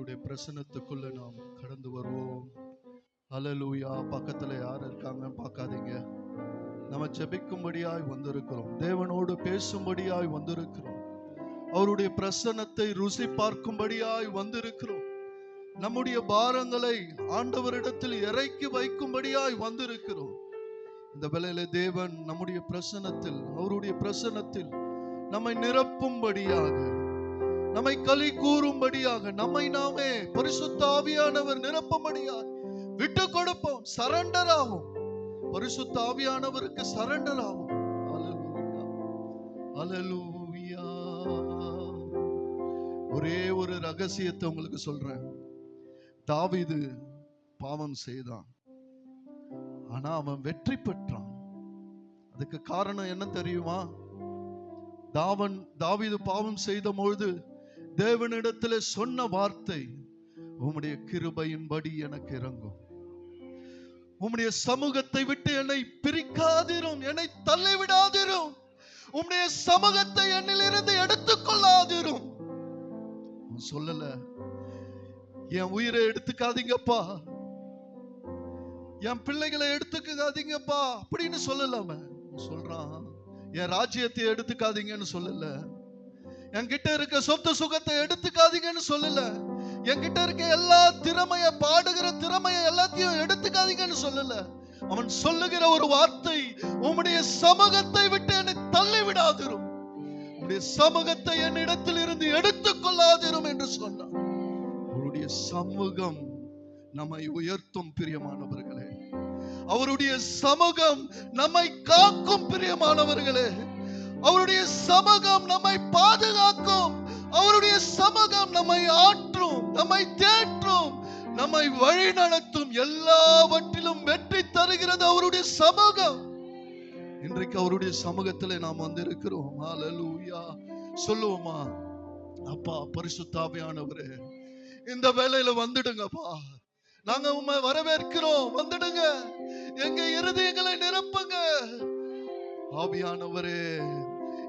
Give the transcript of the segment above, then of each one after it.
அவருடைய பிரசனத்துக்குள்ள நாம் கடந்து வருவோம். அலலூயா பக்கத்துல யார் இருக்காங்கன்னு பார்க்காதீங்க. நம்ம செபிக்கும்படியாய் வந்திருக்கிறோம். தேவனோடு பேசும்படியாய் வந்திருக்கிறோம். அவருடைய பிரசனத்தை ருசி பார்க்கும்படியாய் வந்திருக்கிறோம். நம்முடைய பாரங்களை ஆண்டவரிடத்தில் இறக்கி வைக்கும்படியாய் வந்திருக்கிறோம். இந்த வேளையில தேவன் நம்முடைய பிரசனத்தில் அவருடைய பிரசனத்தில் நம்மை நிரப்பும்படியாக நம்மை களி கூறும்படியாக நம்மை நாமே பரிசுத்த ஆவியானவர் நிரப்பும்படியாக விட்டு கொடுப்போம் சரண்டர் ஆகும் பரிசுத்த ஆவியானவருக்கு சரண்டர் ஆகும் Hallelujah. ஒரே ஒரு ரகசியத்தை உங்களுக்கு சொல்றேன். தாவிது பாவம் செய்தான். ஆனா அவன் வெற்றி பெற்றான். அதுக்கு காரணம் என்ன தெரியுமா? தாவன் தாவிது பாவம் செய்த பொழுது தேவனிடத்துல சொன்ன வார்த்தை உம்முடைய கிருபையின்படி எனக்கு இறங்கும். உம்முடைய சமூகத்தை விட்டு என்னை பிரிக்காதிரும் என்னை தள்ளிவிடாதிரும். உம்முடைய சமூகத்தை என்னிலிருந்து எடுத்துக்கொள்ளாதிரும். சொல்லல என் உயிரை எடுத்துக்காதீங்கப்பா. என் பிள்ளைகளை எடுத்துக்காதீங்கப்பா. அப்படின்னு சொல்லல அவன் சொல்றான் என் ராஜ்யத்தை எடுத்துக்காதீங்கன்னு சொல்லல. என்கிட்ட இருக்க சொத்து சுகத்தை எடுத்துக்காதீங்கன்னு சொல்லல. என்கிட்ட இருக்க எல்லா திறமைய பாடுகிற திறமைய எல்லாத்தையும் எடுத்துக்காதீங்கன்னு சொல்லல. அவன் சொல்லுகிற ஒரு வார்த்தை உம்முடைய சமூகத்தை விட்டு என்னை தள்ளி விடாதிரும் உம்முடைய சமூகத்தை என்னிடத்தில் இருந்து எடுத்துக் கொள்ளாதிரும் என்று சொன்னான். அவருடைய சமூகம் நம்மை உயர்த்தும் பிரியமானவர்களே. அவருடைய சமூகம் நம்மை காக்கும் பிரியமானவர்களே. அவருடைய சமூகம் நம்மை பாதுகாக்கும். அவருடைய சமூகம் நம்மை ஆற்றும் நம்மை தேற்றும் நம்மை வழி நடத்தும். எல்லாவற்றிலும் வெற்றி தருகிறது அவருடைய சமூகம். இன்றைக்கு அவருடைய சமூகத்தில் நாம் வந்திருக்கிறோம். ஹalleluya சொல்லுவோமா? அப்பா பரிசுத்தாவியானவரே இந்த வேலையில வந்துடுங்கப்பா. நாங்க உண்மை வரவேற்கிறோம். வந்துடுங்க. எங்க இருதயங்களை நிரப்புங்க. ஆவியானவரே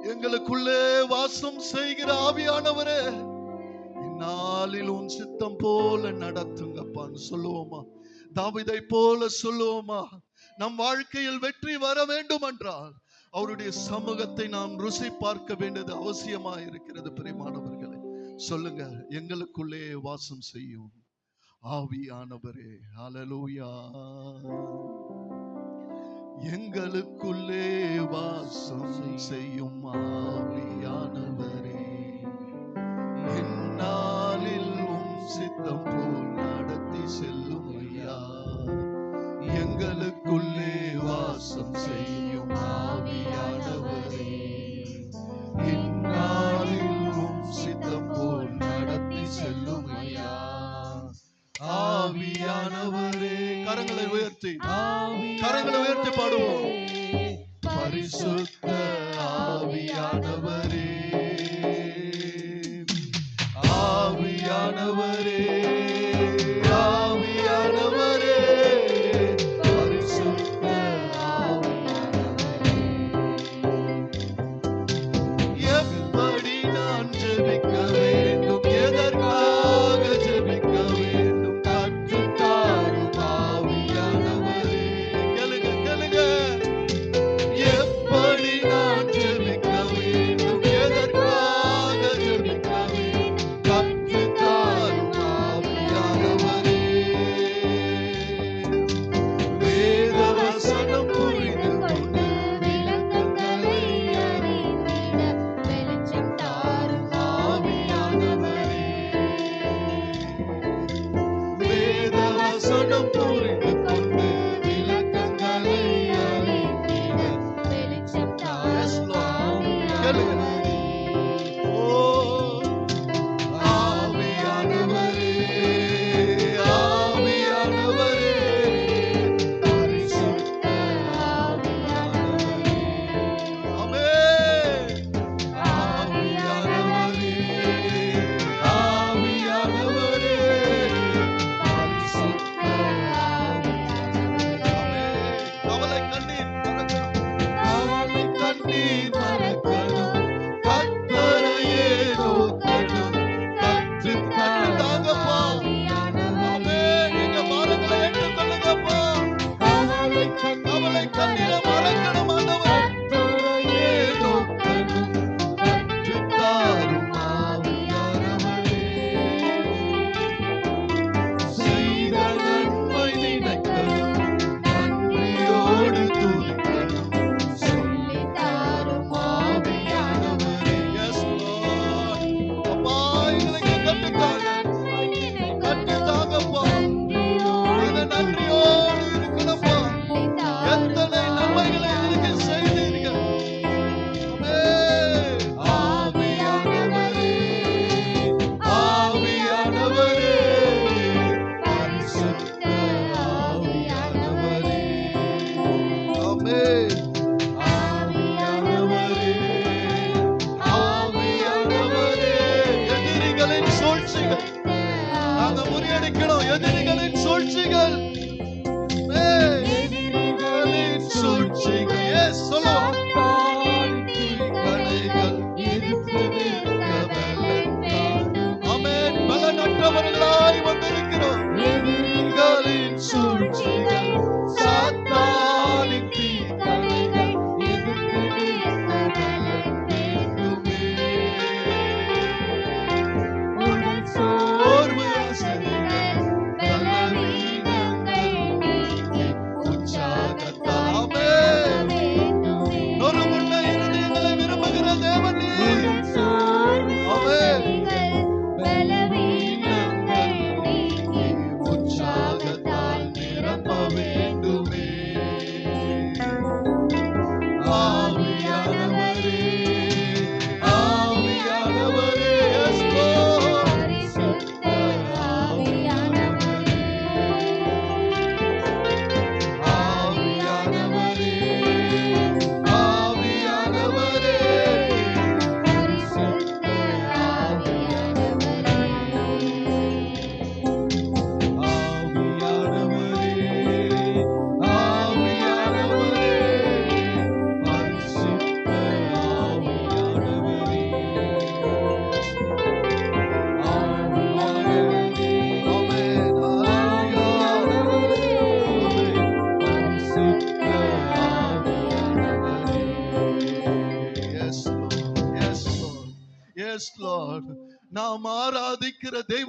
எங்களுக்குள்ளே வாசம் செய்கிற ஆவியானவரே இந்நாளில் உன் சித்தம் போல நடத்துங்கப்பான்னு சொல்லுவோமா? தாவிதை போல சொல்லுவோமா? நம் வாழ்க்கையில் வெற்றி வர வேண்டும் என்றால் அவருடைய சமூகத்தை நாம் ருசி பார்க்க வேண்டியது அவசியமா இருக்கிறது பிரிமானவர்களே சொல்லுங்க எங்களுக்குள்ளே வாசம் செய்யும் ஆவியானவரே. அலலூயா எங்களுக்குள்ளே வாசம் செய்யும். Bubbling Thunder.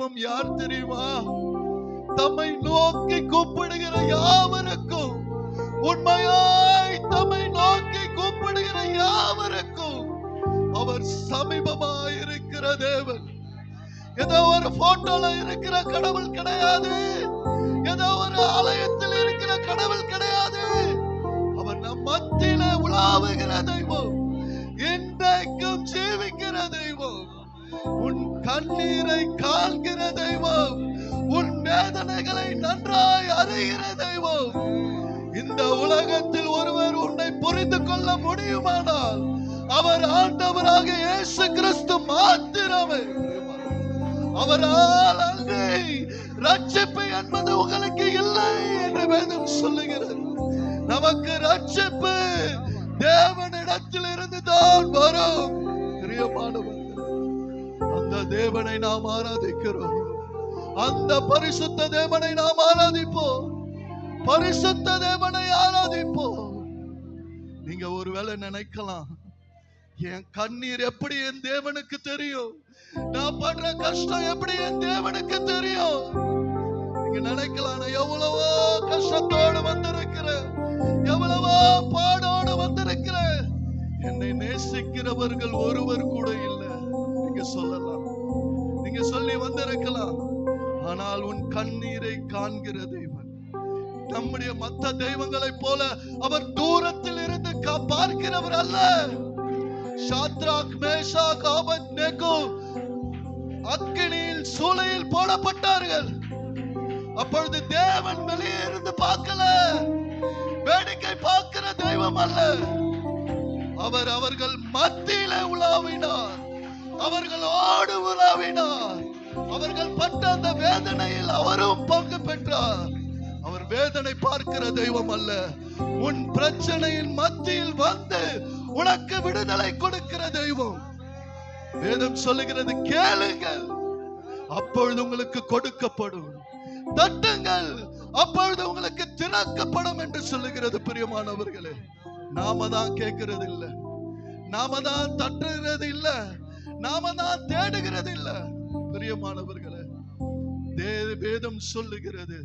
தெய்வம் யார் தெரியுமா? தம்மை நோக்கி கூப்பிடுகிற யாவருக்கும் உண்மையாய் தம்மை நோக்கி கூப்பிடுகிற யாவருக்கும் அவர் சமீபமாய் இருக்கிற தேவன். ஏதோ ஒரு போட்டோல இருக்கிற கடவுள் கிடையாது. ஏதோ ஒரு ஆலயத்தில் இருக்கிற கடவுள் கிடையாது. அவர் நம் மத்தியில உலாவுகிற தெய்வம் இன்றைக்கும் ஜீவிக்கிற தெய்வம். உன் கண்ணீரை காண்கிற தெய்வம் உன் வேதனைகளை நன்றாய் அறிகிற தெய்வம். இந்த உலகத்தில் ஒருவர் உன்னை புரிந்து கொள்ள முடியுமானால் அவர் ஆண்டவராக இயேசு கிறிஸ்து மாத்திரமே. அவரால் அங்கே ரட்சிப்பு என்பது உங்களுக்கு இல்லை என்று வேதம் சொல்லுகிறது. நமக்கு ரட்சிப்பு தேவனிடத்தில் இருந்து தான் வரும். பிரியமானவர் தேவனை நாம் ஆராதிக்கிறோம். அந்த பரிசுத்த தேவனை நாம் ஆராதிப்போம். பரிசுத்த தேவனை ஆராதிப்போம். நீங்க ஒருவேளை நினைக்கலாம் என் கண்ணீர் எப்படி என் தேவனுக்கு தெரியும்? நான் படுற கஷ்டம் எப்படி என் தேவனுக்கு தெரியும்? நீங்க நினைக்கலாம் நான் எவ்வளவோ கஷ்டத்தோடு வந்திருக்கிறேன் எவ்வளவோ பாடோடு வந்திருக்கிறேன். என்னை நேசிக்கிறவர்கள் ஒருவர் கூட இல்லை. நீங்க சொல்லலாம். நீங்க சொல்லி வந்திருக்கலாம். ஆனால் உன் கண்ணீரை காண்கிற தெய்வன் நம்முடைய மத்த தெய்வங்களைப் போல அவர் தூரத்தில் இருந்து கா- பார்க்கிறவர் அல்ல. ஷாத்ராக் காபத் நெகு அக்கினியில் சூளையில் போடப்பட்டார்கள். அப்பொழுது தேவன் வெளியே இருந்து பார்க்கல. வேடிக்கை பார்க்கிற தெய்வம் அல்ல. அவர் அவர்கள் மத்தியிலே உலாவினார். அவர்களோடு உலாவினார். அவர்கள் பட்ட அந்த வேதனையில் அவரும் பங்கு பெற்றார். அவர் வேதனை பார்க்கிற தெய்வம் அல்ல. உன் பிரச்சனையின் மத்தியில் வந்து உனக்கு விடுதலை கொடுக்கிற தெய்வம். வேதம் சொல்லுகிறது கேளுங்கள் அப்பொழுது உங்களுக்கு கொடுக்கப்படும். தட்டுங்கள் அப்பொழுது உங்களுக்கு திறக்கப்படும் என்று சொல்லுகிறது பிரியமானவர்களே. நாம தான் கேட்கறது இல்ல நாம தான் தட்டுகிறது இல்ல நாம தான் தேடுகிறது இல்ல பிரியமானவர்களே வேதம் சொல்லுகிறது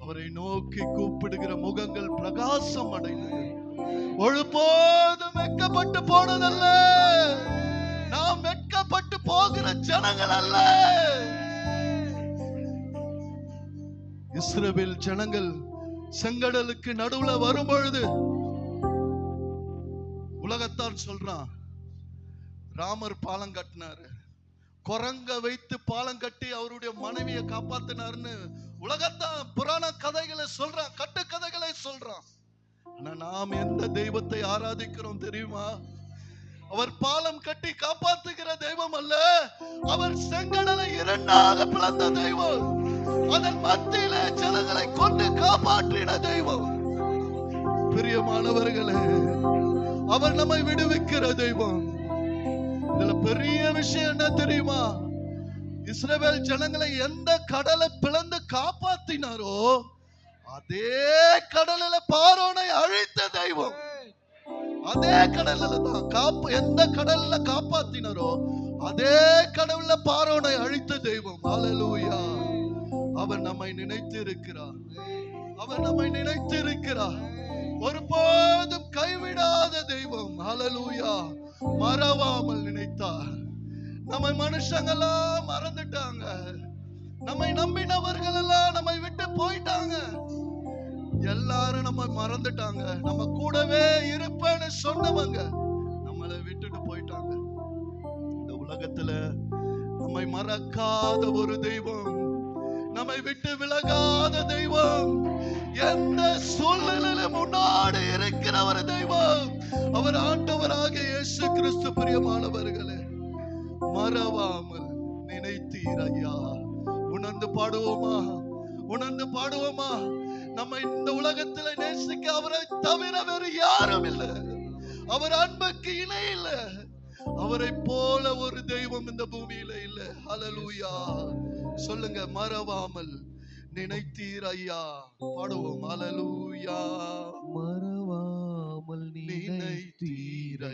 அவரை நோக்கி கூப்பிடுகிற முகங்கள் பிரகாசம் அடைந்தது. ஒழுபோதும் வெட்கப்பட்டு போனதல்ல. நாம் வெட்கப்பட்டு போகிற ஜனங்கள் அல்ல. இஸ்ரேல் ஜனங்கள் செங்கடலுக்கு நடுவுல வரும்பொழுது உலகத்தார் சொல்றான் ராமர் பாலம் கட்டினாரு. குரங்க வைத்து பாலம் கட்டி அவருடைய மனைவியை காப்பாத்தினாருன்னு உலகத்தான் புராண கதைகளை சொல்றான் கட்டு கதைகளை சொல்றான். ஆனா நாம் எந்த தெய்வத்தை ஆராதிக்கிறோம் தெரியுமா? அவர் பாலம் கட்டி காப்பாத்துகிற தெய்வம் அல்ல அவர் செங்கடலை இரண்டாக பிளந்த தெய்வம். அதன் மத்தியில ஜனங்களை கொண்டு காப்பாற்றின தெய்வம். பிரியமானவர்களே அவர் நம்மை விடுவிக்கிற தெய்வம். இதுல பெரிய விஷயம் என்ன தெரியுமா? இஸ்ரேல் ஜனங்களை எந்த கடலை பிளந்து காப்பாத்தினாரோ அதே கடலில பாரோனை அழித்த தெய்வம். அதே கடல்ல தான் காப்பு எந்த கடல்ல காப்பாத்தினாரோ அதே கடவுள்ல பாரோனை அழித்த தெய்வம். அலலூயா அவர் நம்மை நினைத்து இருக்கிறார் அவர் நம்மை நினைத்து இருக்கிறார் ஒருபோது மறவாமல் நினைத்தார். நம்மை மனுஷங்கெல்லாம் மறந்துட்டாங்க. நம்மை நம்பினவர்கள் எல்லாம் நம்மை விட்டு போயிட்டாங்க. எல்லாரும் நம்ம மறந்துட்டாங்க. நம்ம கூடவே இருப்பேன்னு சொன்னவங்க நம்மளை விட்டுட்டு போயிட்டாங்க. இந்த உலகத்துல நம்மை மறக்காத ஒரு தெய்வம் நம்மை விட்டு விலகாத தெய்வம் எந்த சூழ்நிலையில முன்னாடி இருக்கிற ஒரு தெய்வம். அவர் ஆண்டவராக இயேசு கிறிஸ்து பிரியமானவர்களே மறவாமல் நினைத்தீர் ஐயா உணர்ந்து பாடுவோமா? உணர்ந்து பாடுவோமா? நம்ம இந்த உலகத்துல நேசிக்க அவரை தவிர வேறு யாரும் இல்லை. அவர் அன்புக்கு இணை இல்லை. அவரை போல ஒரு தெய்வம் இந்த பூமியில இல்ல. ஹalleluya சொல்லுங்க மறவாமல் நினைத்தீர் ஐயா பாடுவோம் ஹalleluya மறவா நினைத்தீர்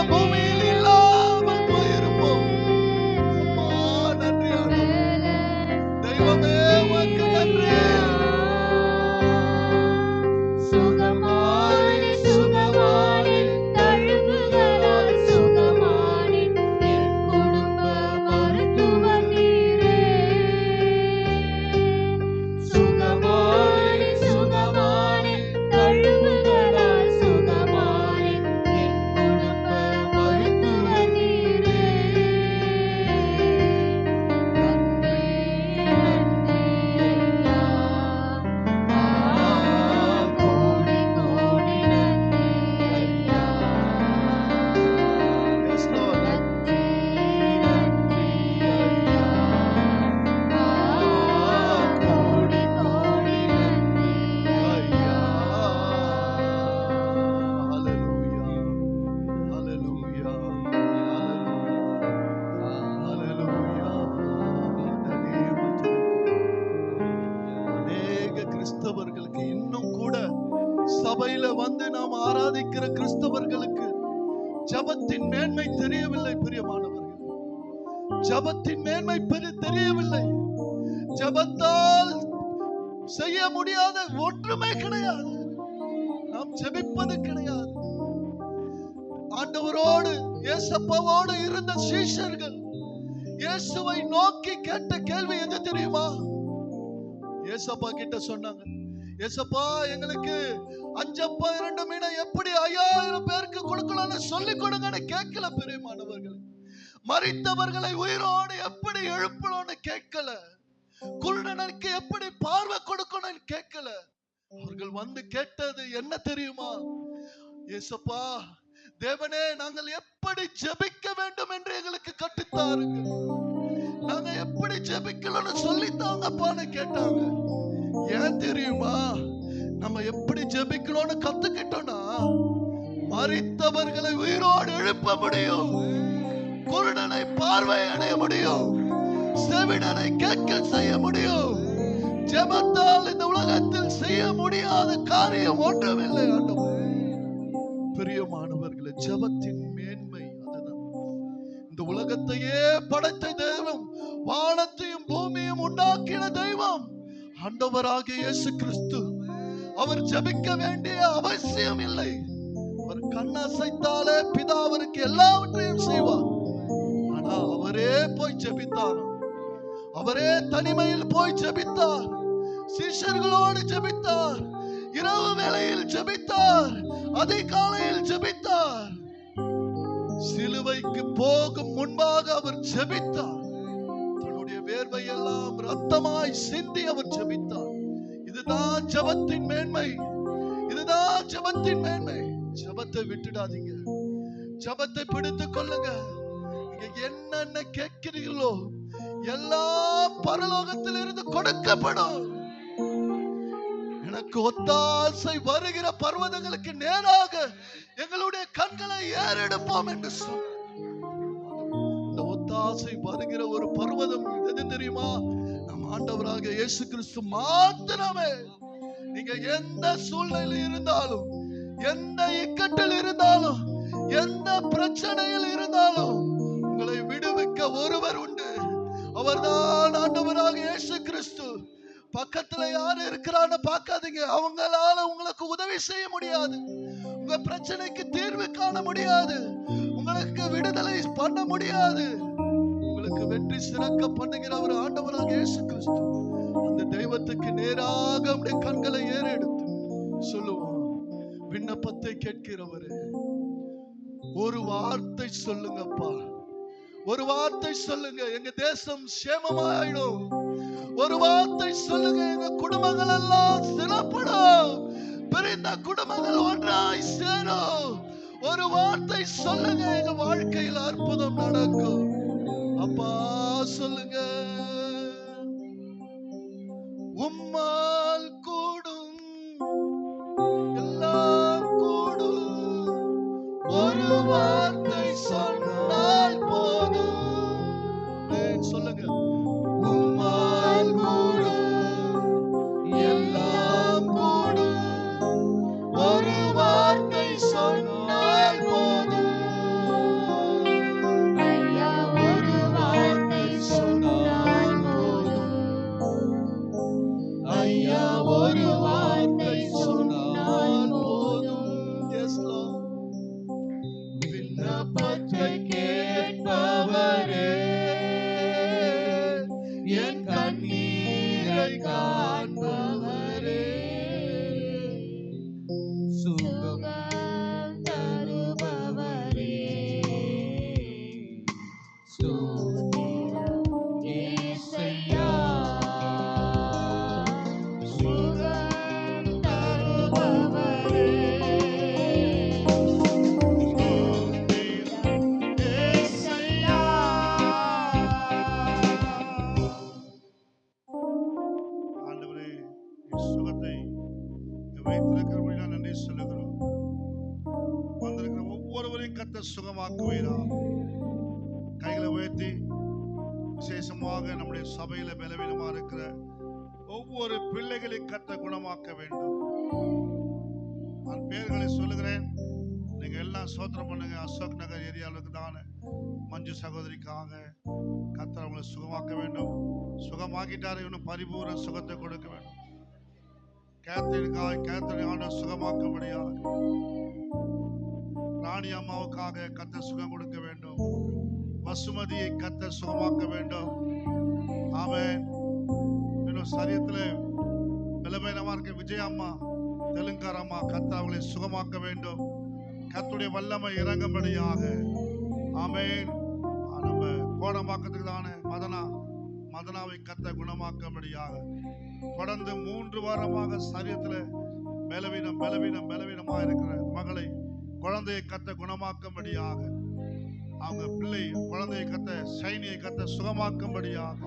இந்த பூமியில் ஜெபிப்பது கிடையாது. ஆண்டவரோடு இயேசப்பாவோடு இருந்த சீஷர்கள் இயேசுவை நோக்கி கேட்ட கேள்வி எது தெரியுமா? ஏசப்பா கிட்ட சொன்னாங்க இயேசப்பா எங்களுக்கு அஞ்சப்பா இரண்டு மீனை எப்படி ஐயாயிரம் பேருக்கு கொடுக்கலாம்னு சொல்லி கொடுங்கன்னு கேட்கல பெரியமானவர்கள். மறித்தவர்களை உயிரோடு எப்படி எழுப்பணும்னு கேட்கல. குருடனுக்கு எப்படி பார்வை கொடுக்கணும்னு கேட்கல. அவர்கள் வந்து கேட்டது என்ன தெரியுமா? ஏசப்பா தேவனே நாங்கள் எப்படி ஜெபிக்க வேண்டும் என்று எங்களுக்கு கற்றுத்தாருங்க. நாங்க எப்படி ஜெபிக்கணும்னு சொல்லித்தாங்கப்பான்னு கேட்டாங்க. ஏன் தெரியுமா? நம்ம எப்படி ஜெபிக்கணும்னு கத்துக்கிட்டோம்னா மறித்தவர்களை உயிரோடு எழுப்ப முடியும். குருடனை பார்வை அடைய முடியும். செவிடனை கேட்க செய்ய முடியும். ஜெபத்தால் இந்த உலகத்தில் செய்ய முடியாத காரியம் ஒன்றுமில்லை ஆண்டவரே. பிரியமானவர்களே ஜெபத்தின் மேன்மை அதுதான். இந்த உலகத்தையே படைத்த தெய்வம் வானத்தையும் பூமியும் உண்டாக்கின தெய்வம் ஆண்டவராக இயேசு கிறிஸ்து அவர் ஜெபிக்க வேண்டிய அவசியம் இல்லை. அவர் கண்ணசைத்தாலே பிதா அவருக்கு எல்லாவற்றையும் செய்வார். ஆனா அவரே போய் ஜெபித்தார் அவரே தனிமையில் போய் ஜெபித்தார். சிஷர்களோடு ஜெபித்தார். இரவு வேளையில் ஜெபித்தார். அதிகாலையில் ஜெபித்தார். சிலுவைக்கு போகும் முன்பாக அவர் ஜெபித்தார். தன்னுடைய வேர்வை எல்லாம் ரத்தமாய் சிந்தி அவர் ஜெபித்தார். இதுதான் ஜெபத்தின் மேன்மை. இதுதான் ஜெபத்தின் மேன்மை. ஜெபத்தை விட்டுடாதீங்க. ஜெபத்தை பிடித்துக் கொள்ளுங்க. நீங்க என்னென்ன கேட்கிறீர்களோ எல்லாம் பரலோகத்திலிருந்து கொடுக்கப்படும். எனக்கு ஒத்தாசை வருகிற பர்வதங்களுக்கு நேராக எங்களுடைய கண்களை ஏறெடுப்போம் என்று சொன்ன இந்த ஒத்தாசை வருகிற ஒரு பர்வதம் எது தெரியுமா? நம் ஆண்டவராக இயேசு கிறிஸ்து மாத்திரமே. நீங்க எந்த சூழ்நிலையில் இருந்தாலும் எந்த இக்கட்டில் இருந்தாலும் எந்த பிரச்சனையில் இருந்தாலும் உங்களை விடுவிக்க ஒருவர் உண்டு. அவர்தான் ஆண்டவராக இயேசு கிறிஸ்து. பக்கத்துல யாரு இருக்கிறான்னு பார்க்காதீங்க. அவங்களால உங்களுக்கு உதவி செய்ய முடியாது. உங்க பிரச்சனைக்கு தீர்வு காண முடியாது. உங்களுக்கு விடுதலை பண்ண முடியாது. உங்களுக்கு வெற்றி சிறக்க பண்ணுகிற ஒரு ஆண்டவராக இயேசு கிறிஸ்து அந்த தெய்வத்துக்கு நேராக அப்படி கண்களை ஏறெடுத்து சொல்லுவோம் விண்ணப்பத்தை கேட்கிறவரு ஒரு வார்த்தை சொல்லுங்கப்பா. ஒரு வார்த்தை சொல்லுங்க எங்க தேசம் சேமமாயிடும். ஒரு வார்த்தை சொல்லுங்க எங்க குடும்பங்கள் எல்லாம் சிறப்படும். பிரிந்த குடும்பங்கள் ஒன்றாய் சேரும். ஒரு வார்த்தை சொல்லுங்க எங்க வாழ்க்கையில் அற்புதம் நடக்கும். அப்பா சொல்லுங்க. உம்மா ஒவ்வொருவரையும் கத்த சுகமாக்குவீரா. கைகளை உயர்த்தி விசேஷமாக நம்முடைய சபையில பலவீனமா இருக்கிற ஒவ்வொரு பிள்ளைகளையும் கத்த குணமாக்க வேண்டும். நான் பேர்களை சொல்லுகிறேன். நீங்க எல்லாம் சோத்திரம் பண்ணுங்க. அசோக் நகர் ஏரியாவுக்கு தானே மஞ்சு சகோதரிக்காக கத்தர் அவங்களை சுகமாக்க வேண்டும். சுகமாக்கிட்டாரு. இன்னும் பரிபூர்ண சுகத்தை கொடுக்க வேண்டும். கேத்தரினுக்காக கேத்தரின் சுகமாக்க முடியாது ராணி அம்மாவுக்காக கத்த சுகம் கொடுக்க வேண்டும். வசுமதியை கத்த சுகமாக்க வேண்டும். அவன் இன்னும் சரியத்துல பலவீனமா இருக்க விஜய் அம்மா தெலுங்கார் அம்மா கத்த அவங்களை சுகமாக்க வேண்டும். கத்துடைய வல்லமை இறங்கும்படியாக. ஆமென். நம்ம கோடம்பாக்கத்துக்கு தானே மதனா மதனாவை கத்த குணமாக்கும்படியாக. தொடர்ந்து மூன்று வாரமாக சரீரத்தில் பலவீனம் பலவீனம் பலவீனமாக இருக்கிற மகளை குழந்தையை கத்த குணமாக்கும்படியாக. அவங்க பிள்ளை குழந்தையை கத்த சைனியை கத்த சுகமாக்கும்படியாக.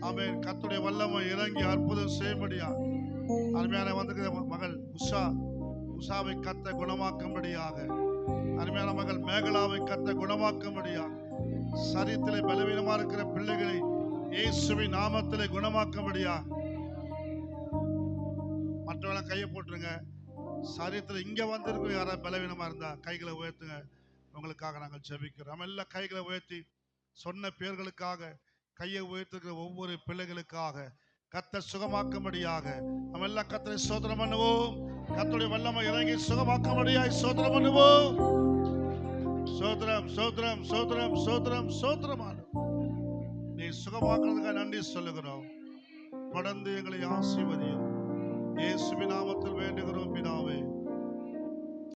அவன் கத்துடைய வல்லமை இறங்கி அற்புதம் செய்யும்படியாக. அருமையான வந்திருக்கிற மகள் உஷா உஷாவை கத்த குணமாக்கும்படியாக. அருமையான மகள் மேகலாவை கத்த குணமாக்கும்படியாக. சரீரத்திலே பலவீனமா இருக்கிற பிள்ளைகளை இயேசுவின் நாமத்திலே குணமாக்கும்படியாக. மற்றவங்கள கையை போட்டுருங்க. சரீரத்தில் இங்கே வந்திருக்க யாராவது பலவீனமாக இருந்தால் கைகளை உயர்த்துங்க. உங்களுக்காக நாங்கள் ஜெபிக்கிறோம். எல்லாம் கைகளை உயர்த்தி சொன்ன பேர்களுக்காக கையை உயர்த்துகிற ஒவ்வொரு பிள்ளைகளுக்காக கத்த சுகமாக்கும்படியாக நம்ம எல்லாம் கத்தரை சோதனை பண்ணுவோம். கத்தோடைய வல்லமை இறங்கி சுகமாக்கும்படியாக சோதனை பண்ணுவோம். சோதரம் சோதரம் சோதரம் சோதரம் சோதரமான நீ சுகமாக்குறதுக்காக நன்றி சொல்லுகிறோம். தொடர்ந்து எங்களை ஆசீர்வதியும் இயேசுவின் நாமத்தில் வேண்டுகிறோம் பிதாவே.